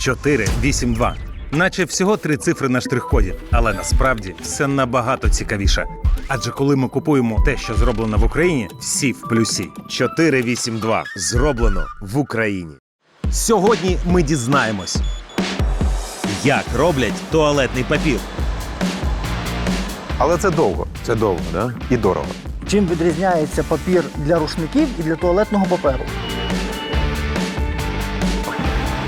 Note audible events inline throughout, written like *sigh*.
482. Наче всього три цифри на штрих-коді, але насправді все набагато цікавіше. Адже коли ми купуємо те, що зроблено в Україні, всі в плюсі. 482. Зроблено в Україні. Сьогодні ми дізнаємось, як роблять туалетний папір. Але це довго. Це довго, да? І дорого. Чим відрізняється папір для рушників і для туалетного паперу?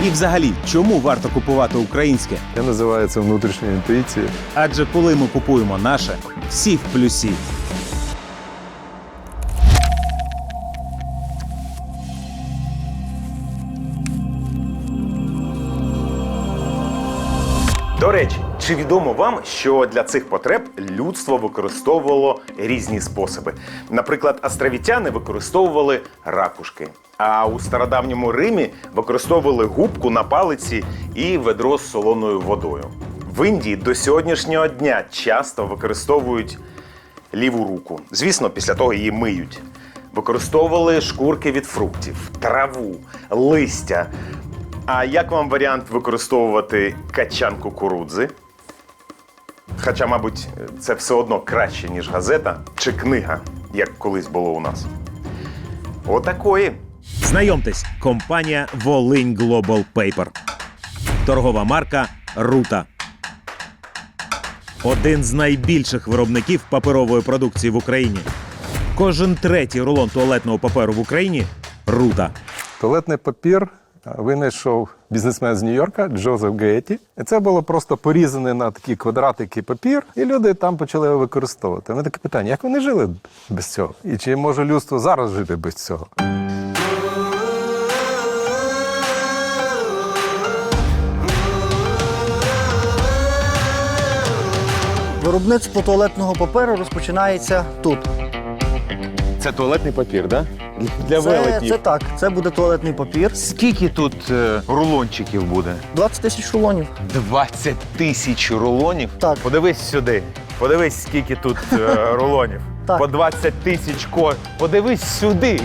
І взагалі, чому варто купувати українське? Я називаю це внутрішньою інтуїцією. Адже коли ми купуємо наше, всі в плюсі. До речі, чи відомо вам, що для цих потреб людство використовувало різні способи? Наприклад, островітяни використовували ракушки, а у стародавньому Римі використовували губку на палиці і ведро з солоною водою. В Індії до сьогоднішнього дня часто використовують ліву руку. Звісно, після того її миють. Використовували шкурки від фруктів, траву, листя. А як вам варіант використовувати качан кукурудзи? Хоча, мабуть, це все одно краще, ніж газета чи книга, як колись було у нас. Отакої. Знайомтесь, компанія Волинь Global Paper. Торгова марка Рута. Один з найбільших виробників паперової продукції в Україні. Кожен третій рулон туалетного паперу в Україні Рута. Туалетний папір винайшов бізнесмен з Нью-Йорка Джозеф Геті. Це було просто порізаний на такі квадратики папір, і люди там почали його використовувати. Мене таке питання: як вони жили без цього? І чи може людство зараз жити без цього? Виробництво туалетного паперу розпочинається тут. Це туалетний папір, да? Для Це, це так, це буде туалетний папір. Скільки тут е, рулончиків буде? 20 тисяч рулонів. 20 тисяч рулонів? Так. Подивись сюди. Подивись, скільки тут е, рулонів. Так. По 20 тисяч ко. Подивись сюди.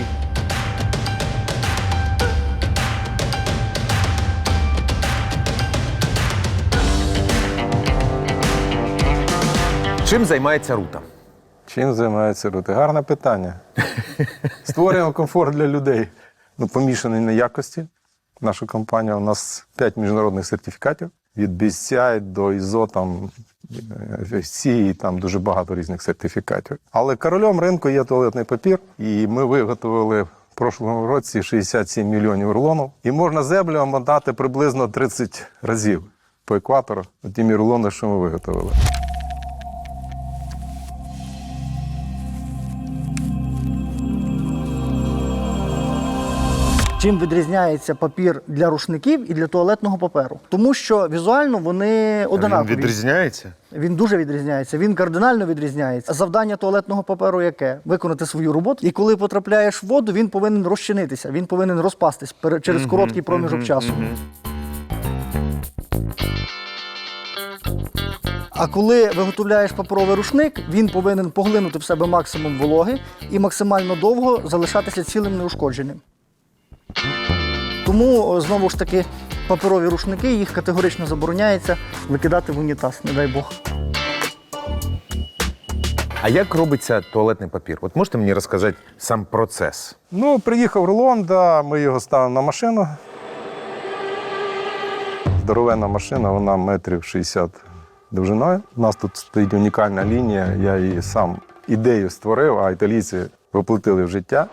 Чим займається рута? Чим займаються рути? Гарне питання. *laughs* Створюємо комфорт для людей. Ну, помішаний на якості. Наша компанія у нас 5 міжнародних сертифікатів від BCI до ISO, там FSC, там дуже багато різних сертифікатів. Але королем ринку є туалетний папір, і ми виготовили в прошлому році 67 мільйонів рулонів. І можна землю мотати приблизно 30 разів по екватору, тими рулони, що ми виготовили. Чим відрізняється папір для рушників і для туалетного паперу? Тому що візуально вони одинакові. відрізняється? Він дуже відрізняється, він кардинально відрізняється. Завдання туалетного паперу яке? Виконати свою роботу. І коли потрапляєш в воду, він повинен розчинитися, він повинен розпастись через короткий проміжок часу. А коли виготовляєш паперовий рушник, він повинен поглинути в себе максимум вологи і максимально довго залишатися цілим неушкодженим. Тому знову ж таки паперові рушники їх категорично забороняється викидати в унітаз, не дай Бог. А як робиться туалетний папір? От можете мені розказати сам процес? Ну, приїхав рулон, да, ми його ставимо на машину. Здоровенна машина, вона метрів 60 довжиною. У нас тут стоїть унікальна лінія. Я її сам ідею створив, а італійці воплотили в життя.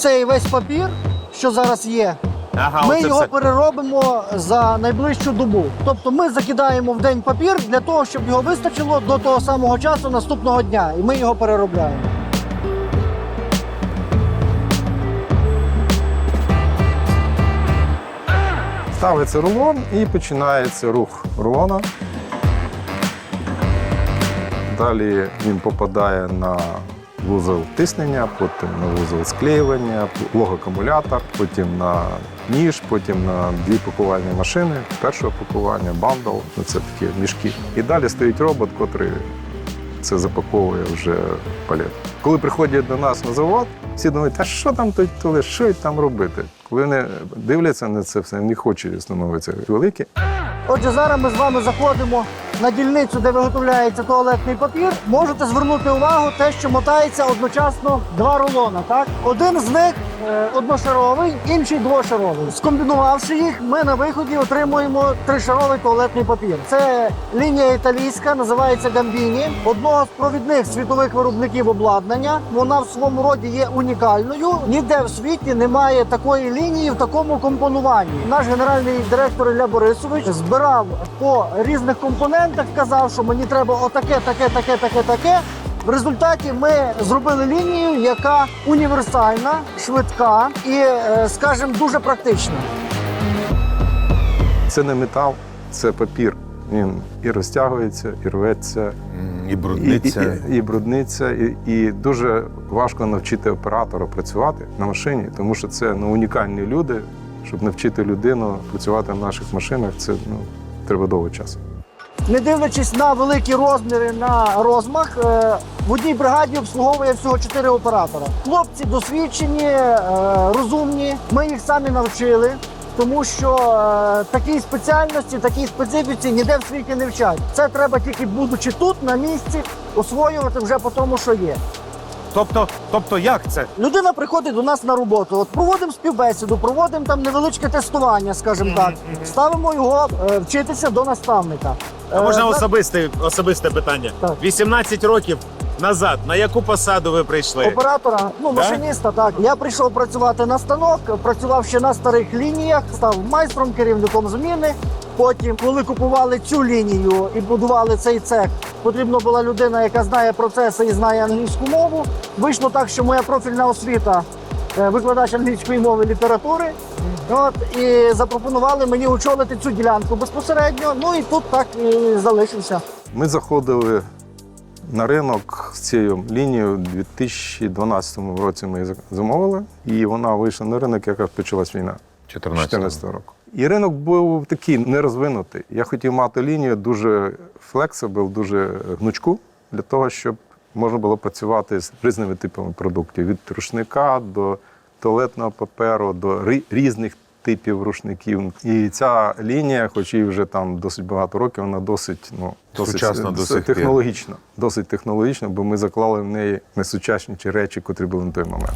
Оцей весь папір, що зараз є, Ага, ми оце його все. переробимо за найближчу добу. Тобто ми закидаємо в день папір для того, щоб його вистачило до того самого часу наступного дня. І ми його переробляємо. Ставиться рулон і починається рух рулона. Далі він попадає на вузол тиснення, потім на вузол склеювання, логакумулятор, потім на ніж, потім на дві пакувальні машини. Перше пакування, бандл, ну, це такі мішки. І далі стоїть робот, котрий це запаковує вже палет. Коли приходять до нас на завод, всі думають, а що там туалет, що там робити? Коли вони дивляться на це все, не хочуть становитися великі. Отже, зараз ми з вами заходимо на дільницю, де виготовляється туалетний папір. Можете звернути увагу те, що мотається одночасно два рулона. Так, один з них одношаровий, інший двошаровий. Скомбінувавши їх, ми на виході отримуємо тришаровий туалетний папір. Це лінія італійська, називається Гамбіні, одного з провідних світових виробників обладнання. Вона в своєму роді є унікальною. Ніде в світі немає такої лінії в такому компонуванні. Наш генеральний директор Ілля Борисович збирав по різних компонентах, казав, що мені треба отаке, таке, таке, таке, таке. В результаті ми зробили лінію, яка універсальна, швидка і, е, скажімо, дуже практична. Це не метал, це папір. Він і розтягується, і рветься, І і, брудниця. і, і, і брудниця. І, і дуже важко навчити оператора працювати на машині, тому що це ну, унікальні люди. Щоб навчити людину працювати на наших машинах, це ну, треба довго часу. Не дивлячись на великі розміри на розмах, е, в одній бригаді обслуговує всього чотири оператора. Хлопці досвідчені, е, розумні. Ми їх самі навчили, тому що е, такій спеціальності, такій специфіці ніде в світі не вчать. Це треба тільки будучи тут на місці, освоювати вже по тому, що є. Тобто, тобто як це? Людина приходить до нас на роботу. От проводимо співбесіду, проводимо там невеличке тестування, скажімо так. Ставимо його е, вчитися до наставника. А можна Е, особисте, особисте питання? Так. 18 років назад на яку посаду ви прийшли? Оператора, ну машиніста, так. Я прийшов працювати на станок, працював ще на старих лініях, став майстром, керівником зміни. Потім, коли купували цю лінію і будували цей цех, потрібна була людина, яка знає процеси і знає англійську мову. Вийшло так, що моя профільна освіта е, викладач англійської мови і літератури. От і запропонували мені очолити цю ділянку безпосередньо. Ну і тут так і залишився. Ми заходили на ринок з цією лінією у 2012 році. Ми її замовили, і вона вийшла на ринок, яка почалась війна 2014 року. І ринок був такий нерозвинутий. Я хотів мати лінію дуже флексибл, дуже гнучку для того, щоб можна було працювати з різними типами продуктів: від рушника до туалетного паперу, до різних типів рушників. І ця лінія, хоч їй вже там досить багато років, вона досить ну досить Сучасна до с- сих пір. технологічна. Досить технологічна, бо ми заклали в неї найсучасніші речі, котрі були на той момент.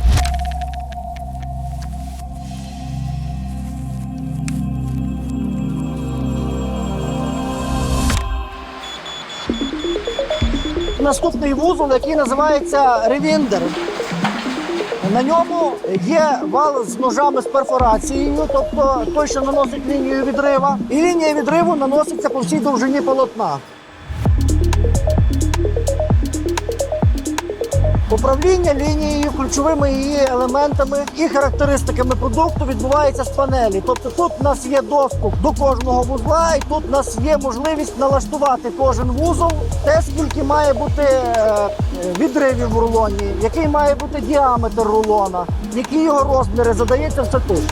Наступний вузол, який називається ревіндер. На ньому є вал з ножами з перфорацією, тобто той, що наносить лінію відрива. І лінія відриву наноситься по всій довжині полотна. Управління лінією, ключовими її елементами і характеристиками продукту відбувається з панелі. Тобто тут у нас є доступ до кожного вузла, і тут у нас є можливість налаштувати кожен вузол, те, скільки має бути е, відривів в рулоні, який має бути діаметр рулона, які його розміри, задається все тут.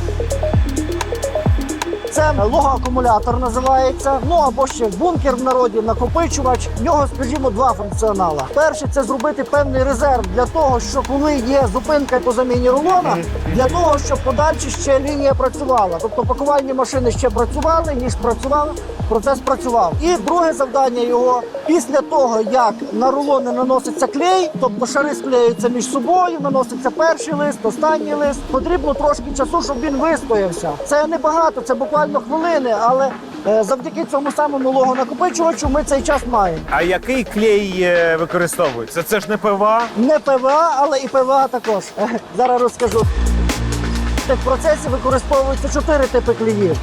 Це логоакумулятор називається. Ну або ще бункер в народі, накопичувач. В нього, скажімо, два функціонала. Перше це зробити певний резерв для того, що коли є зупинка по заміні рулона, для того, щоб подальше ще лінія працювала. Тобто пакувальні машини ще працювали, ніж працювали, процес працював. І друге завдання його після того, як на рулони наноситься клей, тобто шари склеюються між собою, наноситься перший лист, останній лист. Потрібно трошки часу, щоб він вистоявся. Це небагато, це буквально хвилини, але е, завдяки цьому самому логонакопичувачу ми цей час маємо. А який клей е, використовується? Це ж не ПВА? Не ПВА, але і ПВА також. Зараз розкажу. В процесі використовуються чотири типи клеїв.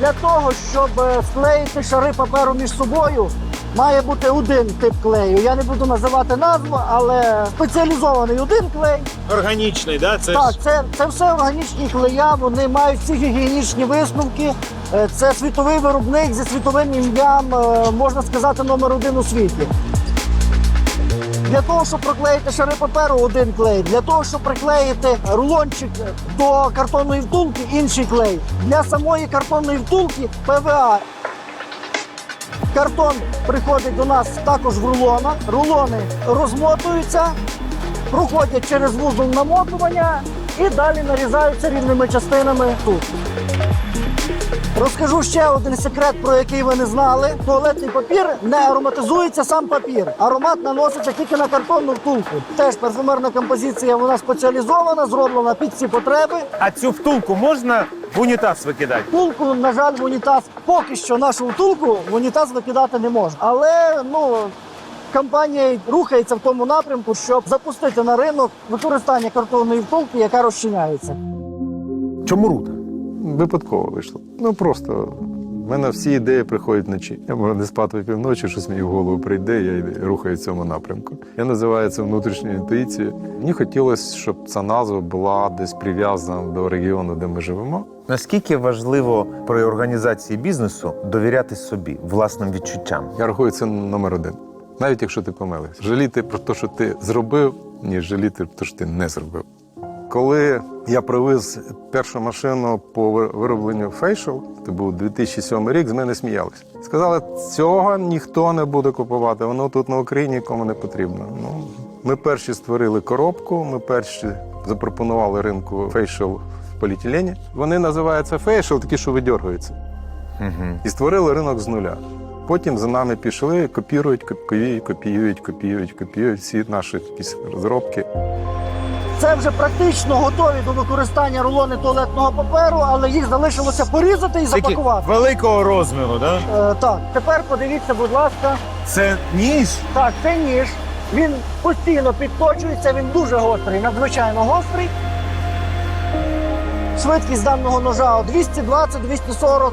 Для того, щоб е, склеїти шари паперу між собою, має бути один тип клею. Я не буду називати назву, але спеціалізований один клей. Органічний, да? Це Так, це, це все органічні клея, вони мають всі гігієнічні висновки. Е, Це світовий виробник зі світовим ім'ям, е, можна сказати, номер один у світі. Для того, щоб проклеїти шари паперу, один клей. Для того, щоб приклеїти рулончик до картонної втулки, інший клей. Для самої картонної втулки ПВА. Картон приходить до нас також в рулонах. Рулони розмотуються, проходять через вузол намотування і далі нарізаються рівними частинами тут. Розкажу ще один секрет, про який ви не знали. Туалетний папір не ароматизується сам папір. Аромат наноситься тільки на картонну втулку. Теж парфумерна композиція, вона спеціалізована, зроблена під ці потреби. А цю втулку можна в унітаз викидати? Втулку, на жаль, в унітаз поки що нашу втулку в унітаз викидати не можна. Але ну. Компанія рухається в тому напрямку, щоб запустити на ринок використання картонної втулки, яка розчиняється. Чому рута? Випадково вийшло. Ну просто в мене всі ідеї приходять вночі. Я можу не спати півночі, щось мені в голову прийде, я рухаю в цьому напрямку. Я називаю це внутрішньою інтуїцією. Мені хотілося, щоб ця назва була десь прив'язана до регіону, де ми живемо. Наскільки важливо при організації бізнесу довіряти собі, власним відчуттям? Я рахую це номер один. Навіть якщо ти помилився. Жаліти про те, що ти зробив, ніж жаліти про те, що ти не зробив. Коли я привез першу машину по виробленню фейшл, це був 2007 рік, з мене сміялися. Сказали, цього ніхто не буде купувати, воно тут на Україні нікому не потрібно. Ну, ми перші створили коробку, ми перші запропонували ринку фейшл в поліетилені. Вони називаються фейшл, такі, що видергуються і створили ринок з нуля. Потім за нами пішли, копірують, копіюють, копіюють, копіюють, копіюють всі наші якісь розробки. Це вже практично готові до використання рулони туалетного паперу, але їх залишилося порізати і запакувати. великого розміру, да? Е, так, тепер подивіться, будь ласка. Це ніж. Так, це ніж. Він постійно підточується, він дуже гострий, надзвичайно гострий. Швидкість даного ножа 220-240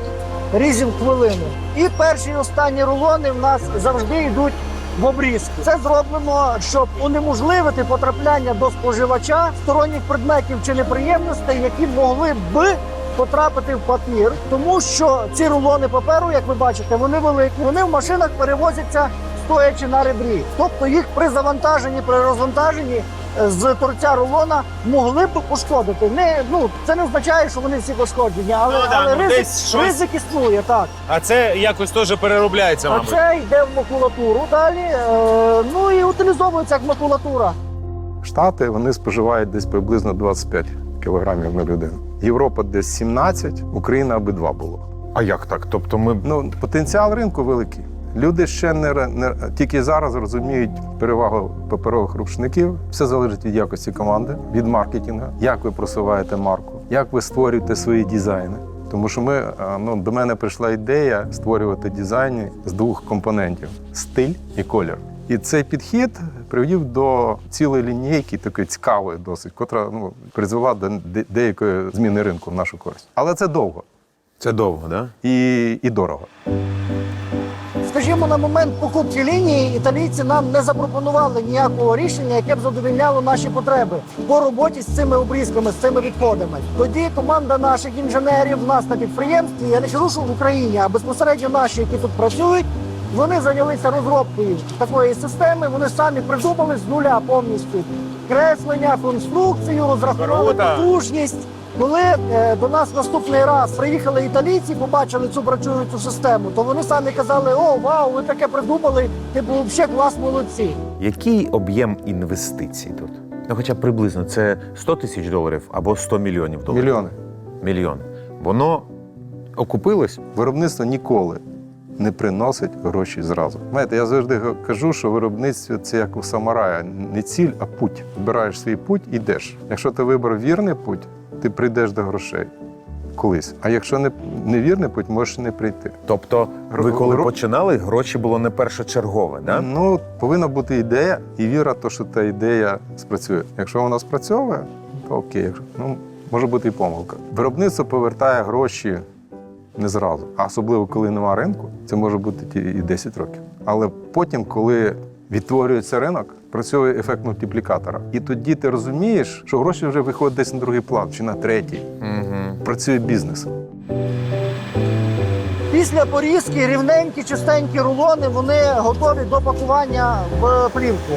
різів в хвилину. І перші і останні рулони в нас завжди йдуть в обрізку. Це зроблено, щоб унеможливити потрапляння до споживача сторонніх предметів чи неприємностей, які могли б потрапити в папір, тому що ці рулони паперу, як ви бачите, вони великі. Вони в машинах перевозяться стоячи на ребрі. Тобто їх при завантаженні, при розвантаженні з торця рулона могли б пошкодити. Не ну це не означає, що вони всі пошкоджені, але, Ну да, але ну, ризик, десь щось- ризик існує так. А це якось теж переробляється, А мабуть. це йде в макулатуру далі. Е, ну і утилізовується як макулатура. Штати вони споживають десь приблизно 25 кілограмів на людину. Європа десь 17, Україна аби 2 було. А як так? Тобто ми Ну, потенціал ринку великий. Люди ще не, не тільки зараз розуміють перевагу паперових рушників. Все залежить від якості команди, від маркетингу, як ви просуваєте марку, як ви створюєте свої дизайни. Тому що ми ну до мене прийшла ідея створювати дизайни з двох компонентів: стиль і колір. І цей підхід привів до цілої лінійки, такої цікавої, досить, котра ну призвела до деякої зміни ринку в нашу користь. Але це довго це довго, да? і, і дорого. Скажімо, на момент покупки лінії італійці нам не запропонували ніякого рішення, яке б задовільняло наші потреби по роботі з цими обрізками, з цими відходами. Тоді команда наших інженерів, нас на підприємстві, я не кажу, що в Україні, а безпосередньо наші, які тут працюють, вони зайнялися розробкою такої системи. Вони самі придумали з нуля повністю креслення, конструкцію, розрахували Круто. потужність. Коли е, до нас наступний раз приїхали італійці, побачили цю працюючу систему, то вони самі казали: О, вау, ви таке придумали, типу, взагалі клас молодці. Який об'єм інвестицій тут? Ну, хоча б приблизно це 100 тисяч доларів або 100 мільйонів доларів. Мільйони. Мільйон. Воно окупилось? Виробництво ніколи не приносить гроші зразу. Знаєте, я завжди кажу, що виробництво це як у самурая, не ціль, а путь. Вибираєш свій путь, ідеш. Якщо ти вибрав вірний путь, ти прийдеш до грошей колись. А якщо не, не вірний путь, можеш не прийти. Тобто, ви коли гро- починали, гроші було не першочергове, да? Ну, повинна бути ідея і віра, то, що та ідея спрацює. Якщо вона спрацьовує, то окей. Якщо- Ну, може бути і помилка. Виробництво повертає гроші не зразу, а особливо коли немає ринку, це може бути ті- і 10 років. Але потім, коли відтворюється ринок, працює ефект мультиплікатора. І тоді ти розумієш, що гроші вже виходять десь на другий план чи на третій. Угу. Працює бізнес. Після порізки рівненькі, чистенькі рулони вони готові до пакування в плівку.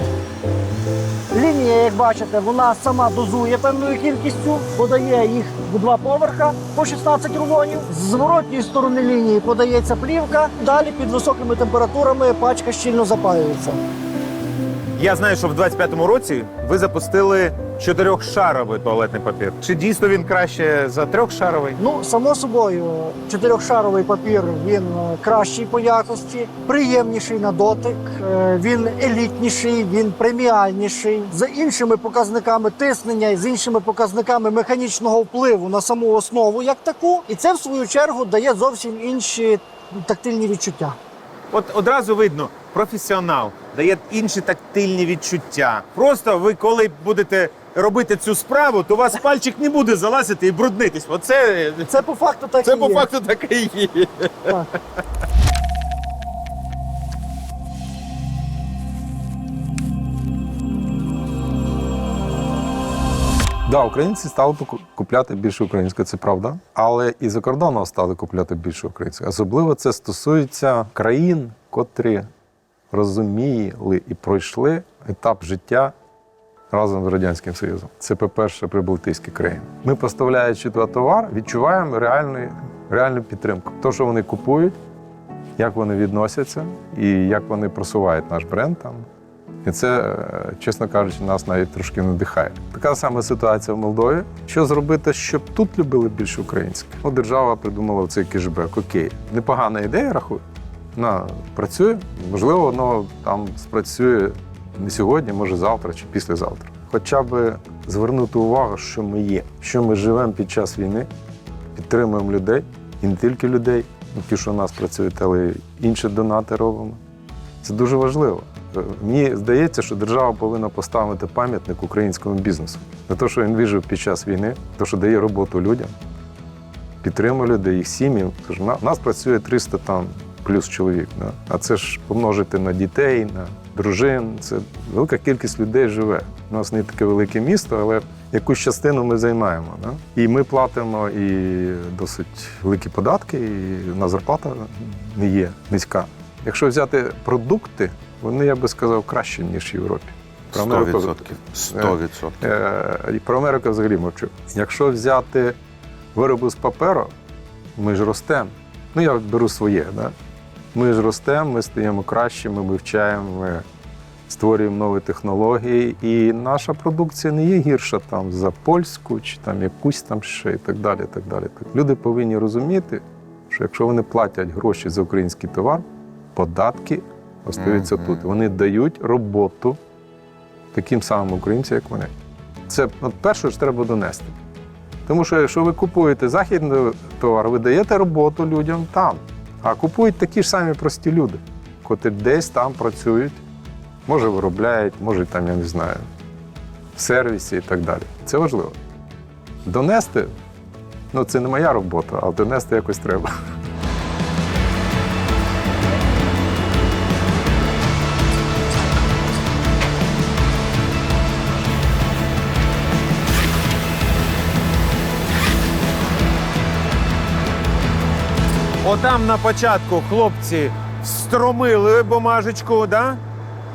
Лінія, як бачите, вона сама дозує певною кількістю, подає їх в два поверха по 16 рулонів. З зворотньої сторони лінії подається плівка. Далі під високими температурами пачка щільно запаюється. Я знаю, що в 25-му році ви запустили чотирьохшаровий туалетний папір. Чи дійсно він краще за трьохшаровий? Ну, само собою, чотирьохшаровий папір він е, кращий по якості, приємніший на дотик, е, він елітніший, він преміальніший. За іншими показниками тиснення і з іншими показниками механічного впливу на саму основу як таку. І це в свою чергу дає зовсім інші тактильні відчуття. От одразу видно, професіонал дає інші тактильні відчуття. Просто ви, коли будете робити цю справу, то у вас пальчик не буде залазити і бруднитись. Оце Це по факту так це і по є. факту таке і є. Так. Да, українці стали купляти більше українського, це правда. Але і за кордоном стали купляти більше українського. Особливо це стосується країн, котрі розуміли і пройшли етап життя разом з Радянським Союзом. Це, по-перше, прибалтійські країни. Ми, поставляючи туди товар, відчуваємо реальну, реальну підтримку. То, що вони купують, як вони відносяться і як вони просувають наш бренд там. І це, е, чесно кажучи, нас навіть трошки надихає. Така сама ситуація в Молдові. Що зробити, щоб тут любили більше українське? Ну, держава придумала цей кешбек. Окей, непогана ідея, рахую. Вона працює. Можливо, воно там спрацює не сьогодні, може завтра чи післязавтра. Хоча б звернути увагу, що ми є, що ми живемо під час війни, підтримуємо людей, і не тільки людей, ті, що у нас працюють, але й інші донати робимо. Це дуже важливо. Е, Мені здається, що держава повинна поставити пам'ятник українському бізнесу. За те, що він вижив під час війни, те, що дає роботу людям, підтримує людей, їх сім'ї. На- нас працює 300 там плюс чоловік. Да? А це ж помножити на дітей, на дружин. Це велика кількість людей живе. У нас не таке велике місто, але якусь частину ми займаємо. Да? І ми платимо і досить великі податки, і на зарплата не є низька. Якщо взяти продукти, вони, я би сказав, краще, ніж в Європі. Про Америку- 100%. Е, І про Америку взагалі мовчу. Якщо взяти вироби з паперу, ми ж ростемо. Ну, я беру своє, да? Ми ж ростемо, ми стаємо краще, ми вивчаємо, ми створюємо нові технології, і наша продукція не є гірша там за польську чи там якусь там ще і так далі. Так далі. Так, Люди повинні розуміти, що якщо вони платять гроші за український товар, податки остаються тут. Вони дають роботу таким самим українцям, як вони. Це от перше ж треба донести. Тому що якщо ви купуєте західний товар, ви даєте роботу людям там. А купують такі ж самі прості люди, котрі десь там працюють, може виробляють, може там, я не знаю, в сервісі і так далі. Це важливо. Донести ну це не моя робота, але донести якось треба. Отам на початку хлопці встромили бумажечку, да?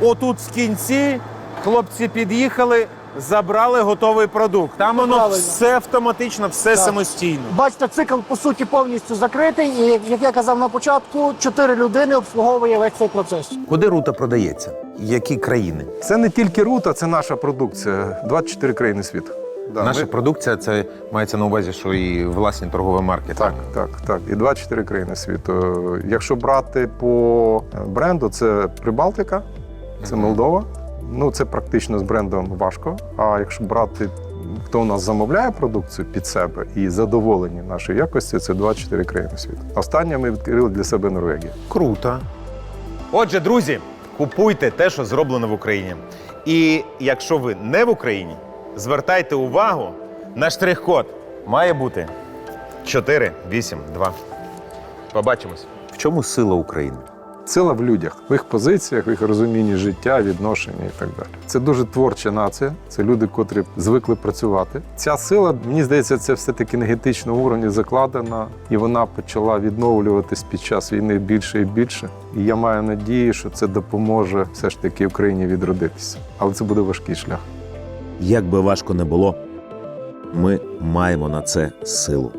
Отут в кінці хлопці під'їхали, забрали готовий продукт. Там воно Правильно. все автоматично, все Так. самостійно. Бачите, цикл по суті повністю закритий, і як я казав на початку, чотири людини обслуговує весь цей процес. Куди рута продається? Які країни? Це не тільки рута, це наша продукція. 24 країни світу. Да, Наша ми- продукція це мається на увазі, що і власні торгові марки. Так, так, так. І 24 країни світу. Якщо брати по бренду, це Прибалтика, це Молдова. Ну, це практично з брендом важко. А якщо брати, хто у нас замовляє продукцію під себе і задоволені нашої якості, це 24 країни світу. Останнє ми відкрили для себе Норвегію. Круто. Отже, друзі, купуйте те, що зроблено в Україні. І якщо ви не в Україні, звертайте увагу на штрих-код. Має бути 482. Побачимось. В чому сила України? Сила в людях, в їх позиціях, в їх розумінні життя, відношення і так далі. Це дуже творча нація. Це люди, котрі звикли працювати. Ця сила, мені здається, це все-таки на генетичному уровні закладена, і вона почала відновлюватись під час війни більше і більше. І я маю надію, що це допоможе все ж таки Україні відродитися. Але це буде важкий шлях. Як би важко не було, ми маємо на це силу.